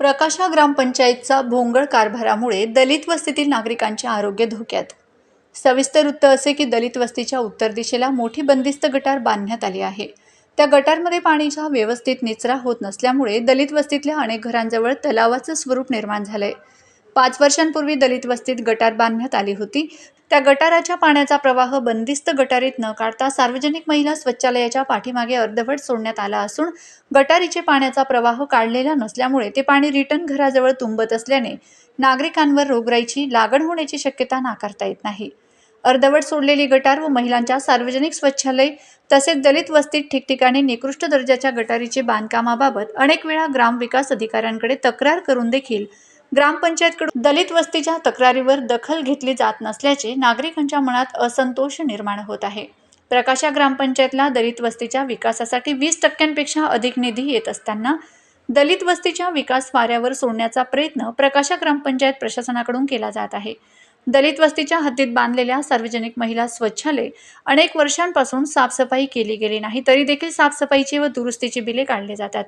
प्रकाशा ग्रामपंचायतचा भोंगळ कारभारामुळे दलित वस्तीतील नागरिकांचे आरोग्य धोक्यात. सविस्तर वृत्त असे की दलित वस्तीच्या उत्तर दिशेला मोठी बंदिस्त गटार बांधण्यात आली आहे. त्या गटारमध्ये पाणीचा व्यवस्थित निचरा होत नसल्यामुळे दलित वस्तीतल्या अनेक घरांजवळ तलावाचं स्वरूप निर्माण झालंय. पाच वर्षांपूर्वी दलित वस्तीत गटार बांधण्यात आली होती. त्या गटाराच्या पाण्याचा प्रवाह बंदिस्त गटारीत न काढता सार्वजनिक महिला स्वच्छालयाच्या पाठीमागे अर्धवट सोडण्यात आला असून गटारीचे पाण्याचा प्रवाह काढलेला नसल्यामुळे ते पाणी रिटर्न घराजवळ तुंबत असल्याने नागरिकांवर रोगराईची लागण होण्याची शक्यता नाकारता येत नाही. अर्धवट सोडलेली गटार व महिलांच्या सार्वजनिक स्वच्छालय तसेच दलित वस्तीत ठिकठिकाणी निकृष्ट दर्जाच्या गटारीचे बांधकामाबाबत अनेक वेळा ग्रामविकास अधिकाऱ्यांकडे तक्रार करून देखील ग्रामपंचायतकडून दलित वस्तीच्या तक्रारीवर दखल घेतली जात नसल्याचे नागरिकांच्या मनात असंतोष निर्माण होत आहे. प्रकाशा ग्रामपंचायतला दलित वस्तीच्या विकासासाठी वीस टक्क्यांपेक्षा अधिक निधी येत असताना दलित वस्तीच्या विकास वाऱ्यावर सोडण्याचा प्रयत्न प्रकाशा ग्रामपंचायत प्रशासनाकडून केला जात आहे. दलित वस्तीच्या हद्दीत बांधलेल्या सार्वजनिक महिला स्वच्छालय अनेक वर्षांपासून साफसफाई केली गेली नाही तरी देखील साफसफाईची व दुरुस्तीची बिले काढली जातात.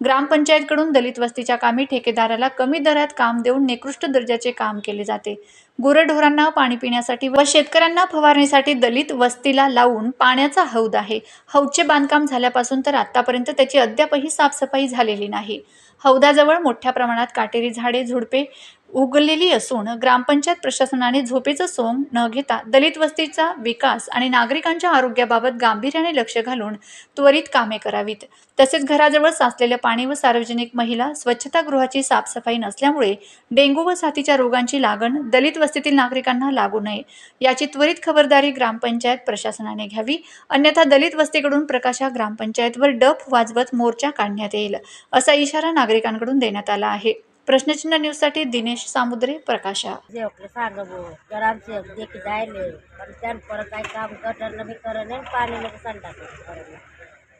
ग्रामपंचायतकडून दलित वस्तीच्या कामी ठेकेदाराला कमी दरात काम देऊन निकृष्ट दर्जाचे काम केले जाते. गुरढोरांना पाणी पिण्यासाठी व शेतकऱ्यांना फवारणीसाठी दलित वस्तीला लावून पाण्याचा हौद आहे. हौदचे बांधकाम झाल्यापासून तर आतापर्यंत त्याची अद्यापही साफसफाई झालेली नाही. हौदाजवळ मोठ्या प्रमाणात काटेरी झाडे झुडपे उगलेली असून ग्रामपंचायत प्रशासनाने झोपेचं सोंग न घेता दलित वस्तीचा विकास आणि नागरिकांच्या आरोग्याबाबत गांभीर्याने लक्ष घालून त्वरित कामे करावीत. तसेच घराजवळ साचलेलं पाणी व सार्वजनिक महिला स्वच्छतागृहाची साफसफाई नसल्यामुळे डेंग्यू व साथीच्या रोगांची लागण दलित वस्तीतील नागरिकांना लागू नये. याची त्वरित खबरदारी ग्रामपंचायत प्रशासनाने घ्यावी. अन्यथा दलित वस्तीकडून प्रकाशा ग्रामपंचायतवर डफ वाजवत मोर्चा काढण्यात येईल असा इशारा नागरिकांकडून देण्यात आला आहे. प्रश्नचिन्ह न्यूजसाठी दिनेश सामुद्रे प्रकाशा. जे आपलं सांग भाऊ तर आमचे देखी जायले पण त्यान परत काम गटरनं बी पाणी नाही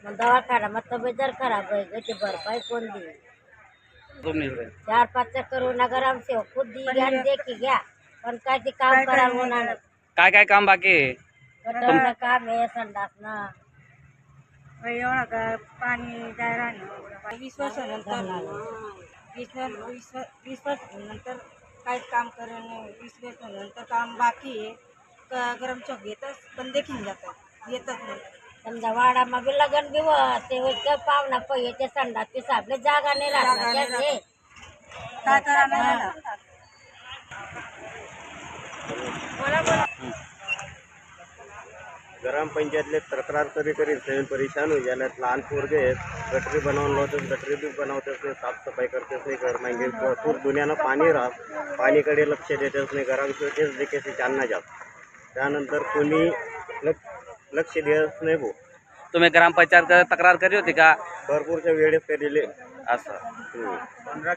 मग दवाखाना मग तब्येत जर खराब आहे गटी भरपाई कोण दे चार पाच चक्कर नगर आमचे खुद दी घ्या आणि देखी घ्या. पण काय ते काम करायला होणार नाही. काय काय काम बाकी आहे? गटरनं काम आहे संडास ना एवढा का पाणी जायला नाही वीस वर्षानंतर वीस वीस वीस वर्षानंतर काहीच काम करेल नाही. वीस वर्षानंतर काम बाकी आहे. क- गरम चौक येतच पण देखील जातात. येतच नाही. समजा वाडाમાં बी लगन बी होत ते इतकं पाहुणा पहिल्याच्या संडास ते आपल्या जागा नाही जागा नाही राहणार. काय ग्राम पंचायतले ग्रामपंचायतले तक्रार तरी करी सगळे परेशान होई झाल्यात लहान पोरगे आहेत गटरी बनवून लावतात गटरी बी बनवते नाही साफसफाई करते नाही घर मागे भरपूर दुनियानं पाणी राहत पाणीकडे लक्ष देतच नाही घरांशिवाय तेच देखील चालना जात त्यानंतर कोणी लक्ष लक्ष देत नाही भाऊ. तुम्ही ग्रामपंचायत तक्रार करी होती का? भरपूरच्या वेळेस केलेले असं.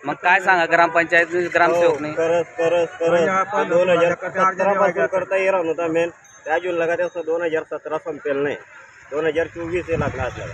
मग काय सांगा ग्रामपंचायत ग्रामसेवक नाही करत करत करत दोन हजार सतरा पासून करता येणार नव्हता मेन त्या जून लगा दोन हजार सतरा संपेल नाही. दोन हजार चोवीस हे लागला आपल्याला.